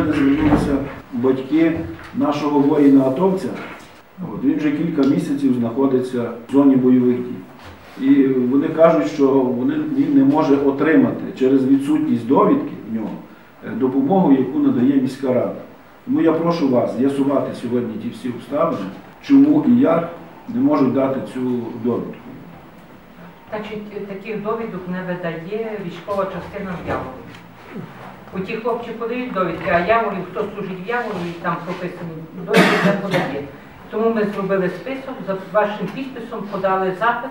мене звернулися батьки нашого воїна-атовця. Він вже кілька місяців знаходиться в зоні бойових дій. І вони кажуть, що вони, він не може отримати через відсутність довідки в нього е, допомогу, яку надає міська рада. Тому я прошу вас з'ясувати сьогодні ті всі обставини, чому і як не можуть дати цю довідку. Значить, таких довідок не видає військова частина в У ті хлопці подають довідки, а Яворі, хто служить в Яворі, там прописані довідки не подає. Тому ми зробили список, за вашим підписом подали запит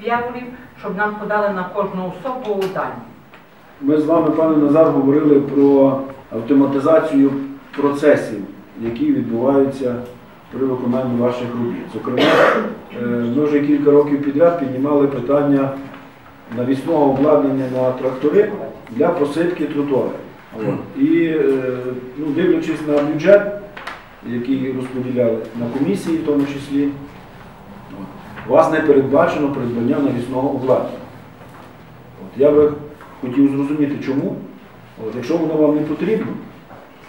в Яворів, щоб нам подали на кожну особу дані. Ми з вами, пане Назар, говорили про автоматизацію процесів, які відбуваються при виконанні ваших робіт. Зокрема, е, ми вже кілька років підряд піднімали питання навісного обладнання на трактори для посипки тротуарів. І е, ну, дивлячись на бюджет, який розподіляли на комісії, в тому числі, у вас не передбачено придбання навісного обладнання. От, я би хотів зрозуміти, чому. От, якщо воно вам не потрібно,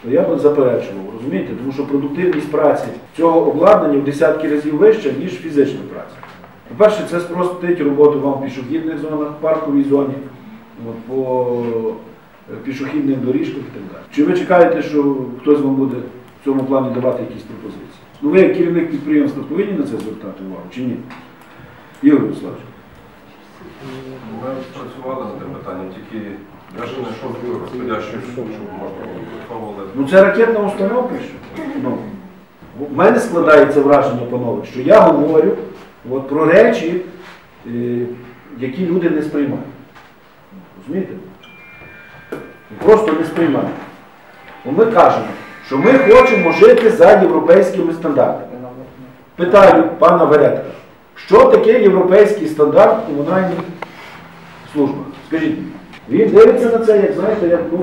то я би заперечував, розумієте? Тому що продуктивність праці цього обладнання в десятки разів вища, ніж фізична праця. По-перше, це спростить роботу вам в пішохідних зонах, в парковій зоні, от, по пішохідних доріжках і так далі. Чи ви чекаєте, що хтось вам буде в цьому плані давати якісь пропозиції? Ну ви, як керівник підприємства, повинні на це звертати увагу чи ні? Ігор Вячеславович. Ми працювали над тим питанням, тільки я ж не знайшов розподящу суд, щоб можна було. Ну це ракетна установка. Що? Ну, в мене складається враження, панове, що я говорю от, про речі, е, які люди не сприймають. Розумієте? Просто не сприймають. Ми кажемо, що ми хочемо жити за європейськими стандартами. Питаю пана Веретка, що таке європейський стандарт в комунальних службах? Скажіть мені. Він дивиться на це, як знаєте, як ну,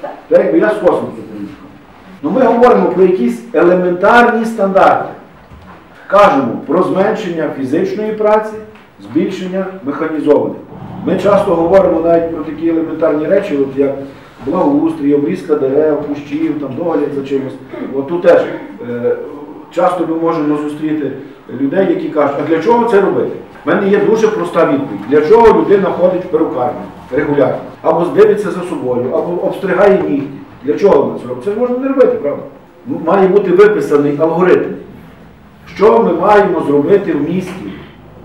так, якби я з космосу приїхав. Ну ми говоримо про якісь елементарні стандарти. Кажемо про зменшення фізичної праці, збільшення механізованих. Ми часто говоримо навіть про такі елементарні речі, от як благоустрій, обрізка дерев, кущів, там, догляд за чимось. От тут теж е, часто ми можемо зустріти людей, які кажуть, а для чого це робити? У мене є дуже проста відповідь. Для чого людина ходить в перукарню регулярно? Або дивиться за собою, або обстригає нігті. Для чого ми це робимо? Це можна не робити, правда? Ну, Має бути виписаний алгоритм. Що ми маємо зробити в місті?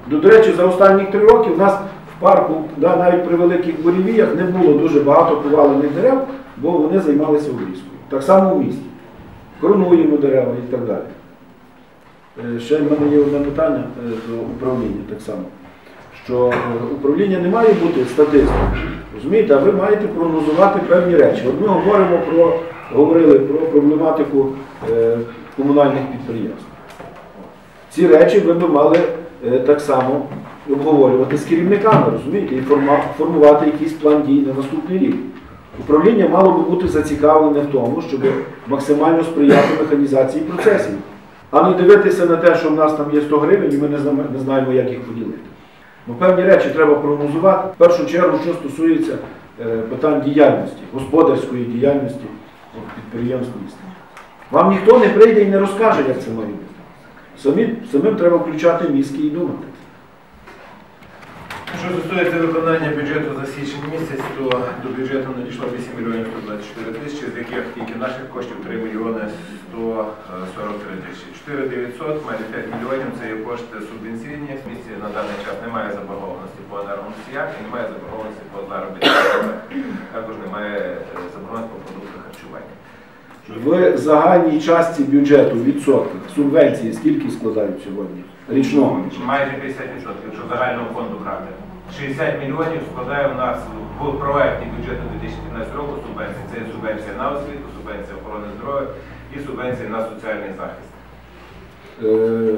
До, до речі, за останні три роки в нас в парку, да, навіть при великих буревіях, не було дуже багато повалених дерев, бо вони займалися обрізкою. Так само в місті. Коронуємо дерева і так далі. Е, Ще в мене є одне питання е, до управління так само. Що е, управління не має бути статистикою, розумієте, а ви маєте прогнозувати певні речі. От ми говоримо про, говорили про проблематику е, комунальних підприємств. Ці речі ви б мали е, так само обговорювати з керівниками, розумієте, і формувати якийсь план дій на наступний рік. Управління мало би бути зацікавлене в тому, щоб максимально сприяти механізації процесів, а не дивитися на те, що в нас там є 100 гривень, і ми не знаємо, як їх поділити. Ну, певні речі треба прогнозувати. В першу чергу, що стосується е, питань діяльності, господарської діяльності підприємств міста. Вам ніхто не прийде і не розкаже, як це має бути. Самим треба включати мізки і думати. Що стосується виконання бюджету за січень місяць, то до бюджету надійшло 8 мільйонів 124 тисячі, з яких тільки наших коштів 3 мільйони 143 тисячі. 4 900, майже 5 мільйонів це є кошти субвенційні. В місті на даний час немає заборгованості по енергоносіях і немає заборгованості по заробітній. Також немає е, заборгованості по продуктах харчування. В загальній частці бюджету відсотках субвенції скільки складають сьогодні? Річного. Майже 50%, якщо загального фонду брати. 60 мільйонів складає у нас в проекті бюджету 2015 року субвенції. Це субвенція на освіту, субвенція охорони здоров'я і субвенція на соціальний захист. Е,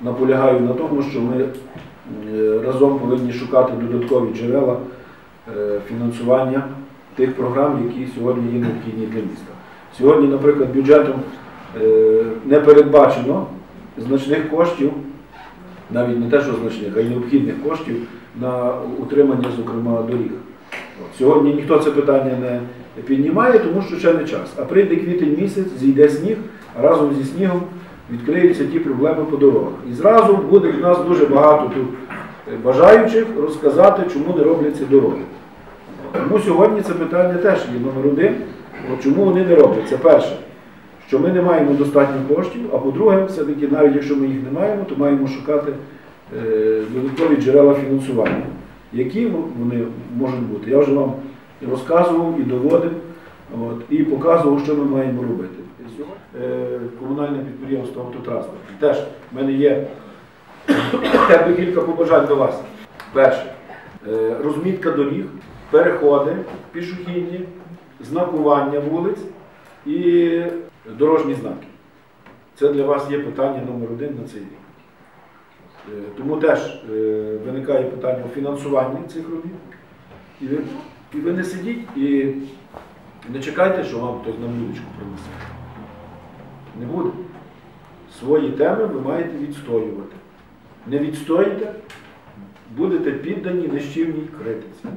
наполягаю на тому, що ми е, разом повинні шукати додаткові джерела е, фінансування тих програм, які сьогодні є необхідні для міста. Сьогодні, наприклад, бюджетом не передбачено значних коштів, навіть не те, що значних, а й необхідних коштів на утримання, зокрема, доріг. Сьогодні ніхто це питання не піднімає, тому що ще не час. А прийде квітень місяць, зійде сніг, а разом зі снігом відкриються ті проблеми по дорогах. І зразу буде в нас дуже багато тут бажаючих розказати, чому не робляться дороги. Тому сьогодні це питання теж є номер один. Чому вони не роблять? Це перше, що ми не маємо достатньо коштів, а по-друге, все-таки навіть якщо ми їх не маємо, то маємо шукати додаткові джерела фінансування. Які вони можуть бути? Я вже вам розказував і доводив, от, і показував, що ми маємо робити. Е, Комунальне підприємство автотранспорт. Теж в мене є би кілька побажань до вас. Перше, е, розмітка доріг, переходи пішохідні, знакування вулиць і дорожні знаки. Це для вас є питання номер один на цей рік. Е, Тому теж е, виникає питання фінансування цих робіт. І ви, і ви не сидіть і не чекайте, що вам хтось на блюдечку принесе. Не буде. Свої теми ви маєте відстоювати. Не відстоїте, будете піддані нищівній критиці.